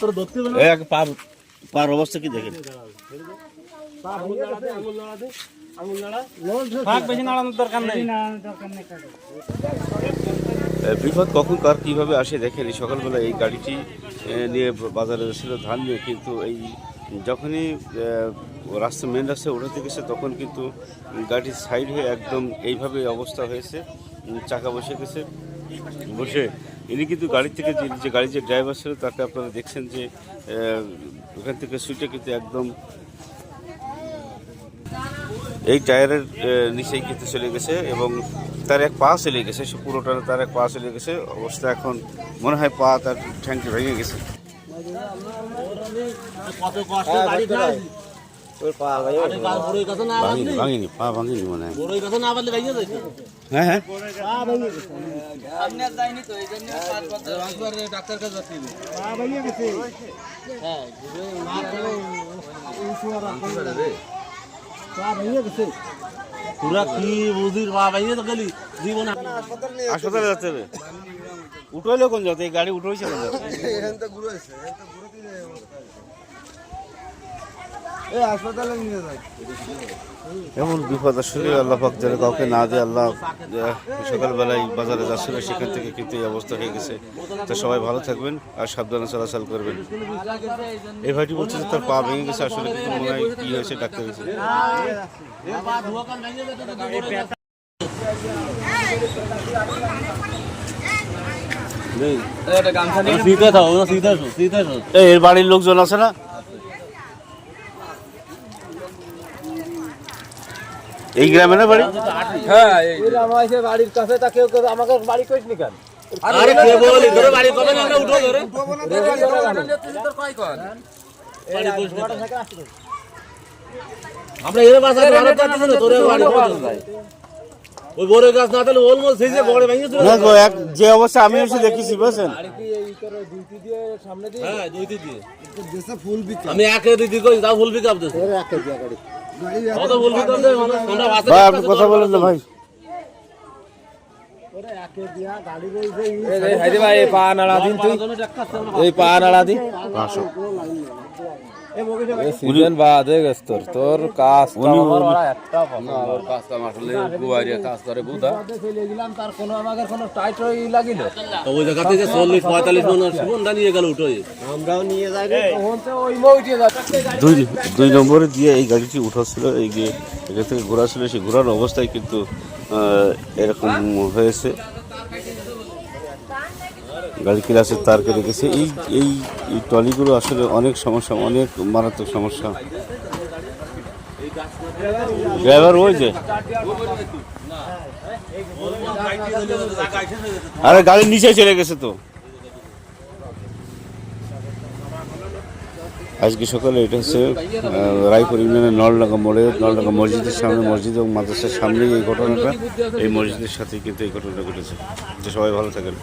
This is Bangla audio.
তোর দোস্ত তোর। পার পার অবস্থা কি দেখেন? বিপদ কখন কার কীভাবে আসে দেখেন এই সকালবেলা এই গাড়িটি নিয়ে বাজারে ছিল ধান নিয়ে কিন্তু এই যখনই রাস্তা মেন রাস্তায় উঠাতে গেছে তখন কিন্তু গাড়ির সাইড হয়ে একদম এইভাবে অবস্থা হয়েছে। চাকা বসে গেছে। বসে। ইনি কিন্তু গাড়ি থেকে যে গাড়ি যে ড্রাইভার ছিল তাকে আপনারা দেখছেন যে ওখান থেকে সুইটে কিন্তু একদম এই টায়ারের নিচেই কিন্তু চলে গেছে এবং তার এক পা চলে গেছে সে পুরোটা তার এক পা চলে গেছে। অবস্থা এখন মনে হয় পা তার ঠ্যাংটি ভেঙে গেছে। ভাঙিনি পা ভাঙিনি মনে হয়। হ্যাঁ হ্যাঁ। ডাক্তার কাছে যাচ্ছি। হ্যাঁ পুরা কি বুঝির তো গেলি। জীবন হাসপাতালে যাচ্ছে হবে কোন যাতে গাড়ি উঠোইছে কোন যাতে এমন বিপদ আসলে আল্লাহ পাক যারা কাউকে না দেয় আল্লাহ সকালবেলায় বাজারে যাচ্ছিল সেখান থেকে কিন্তু এই অবস্থা হয়ে গেছে। তো সবাই ভালো থাকবেন আর সাবধানে চলাচল করবেন। এই ভাইটি বলছে যে তার পা ভেঙে গেছে আসলে কিন্তু মনে হয় কী হয়েছে ডাক্তার গেছে এর বাড়ির লোকজন আছে না? এই গ্রামে না বাড়ি? গাছ না তাহলে যে এক যে অবস্থা আমি এসে দেখেছি বুঝছেন? আমি একে দিদি করি ফুল বিকা ভাই আপনি কথা বলেন না ভাই। ভাই এই পা নাড়া দিন তুই। এই পা নাড়া দিন। সিজন বাদে গেছ তোর। তোর কাজ উনি একটা না ওর কাজ কাম আসলে গুয়ারিয়া কাজ করে ফেলে গেলাম তার কোনো কোনো টাইট হই লাগিল তো ওই জায়গা থেকে 40 45 জন জীবন নিয়ে গেল উঠোই? ওই মৌটিয়ে যাচ্ছে দুই দুই নম্বরে দিয়ে এই গাড়িটি উঠাচ্ছিল এই যে এখান থেকে ঘোরা ছিল সেই ঘোরার অবস্থায় কিন্তু আহ, এরকম হয়েছে। গাড়ি ক্লাসের তার কেটে গেছে এই এই ট্রলিগুলো আসলে অনেক সমস্যা, অনেক মারাত্মক সমস্যা। ড্রাইভার ওই যে আরে গাড়ির নিচে চলে গেছে তো। আজকে সকালে এটা হচ্ছে রায়পুর ইউনিয়নের নলডাঙ্গা মোড়ে, নলডাঙ্গা মসজিদের সামনে, মসজিদ এবং মাদ্রাসার সামনেই এই ঘটনাটা। এই মসজিদের সাথে কিন্তু এই ঘটনাটা ঘটেছে। সবাই ভালো থাকেন।